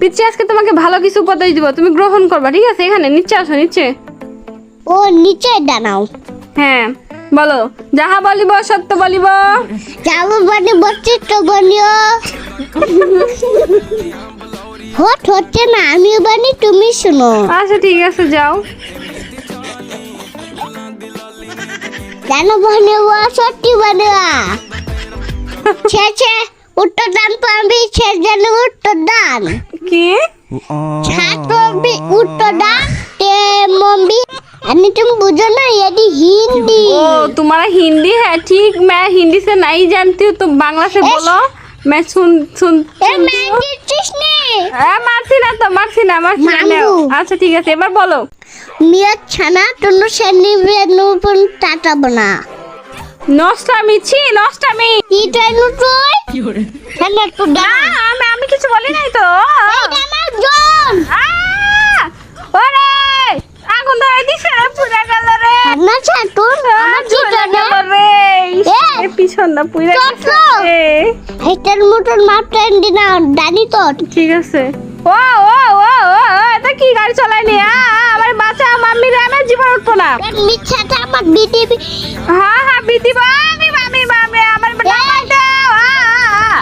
পিচ্ছি আজকে তোমাকে ভালো কিছু উপদেশ দিব তুমি গ্রহণ করবা ঠিক আছে? এখানে নিচে আসো নিচে। ও নিচে দাঁড়াও। হ্যাঁ বলো যাহা বলিব সত্য বলিব। যাব বানি বচিত্র বনিও হট হচ্ছে না আমিও বানি তুমি শুনো। আচ্ছা ঠিক আছে যাও। কেন বানিও সত্যি বানিয়া ছে ছে উত্তর দান পাবি ছে যেন উত্তর দান কি ছাত্র উত্তর দান তে মম্বি আমি তুমি বুঝো না এটি হিন্দি ओ तुम्हारा हिंदी है ठीक मैं हिंदी से नहीं जानती हूँ तो बांग्ला से बोलो मैं सुन सुन এ ম্যাগি চিসনি এ, মারছি না তো মারছি না মারছি না মামু। নাও। আচ্ছা ঠিক আছে এবার বলো মিয়া ছানা টুনু সেনি নুপুন টাটা বনা নষ্টামি ছি নষ্টামি ইটা নুটুই ছানা টু না দা আমি কিছু বলি নাই তো? আমার জন। আহ! ওরে! আগুন ধরে দিছে রে পুরা গেল রে। ছানা ছাটুন আমার জিটা রে। পিছন না পুরা গেছে দানি তো। ঠিক আছে। ও ও ও ও ও, এটা কি গাড়ি আমার বাচ্চা মাম্মি রে আমার জীবন উঠবো না। আমার বিটি হ্যাঁ হ্যাঁ বিধি বা আমি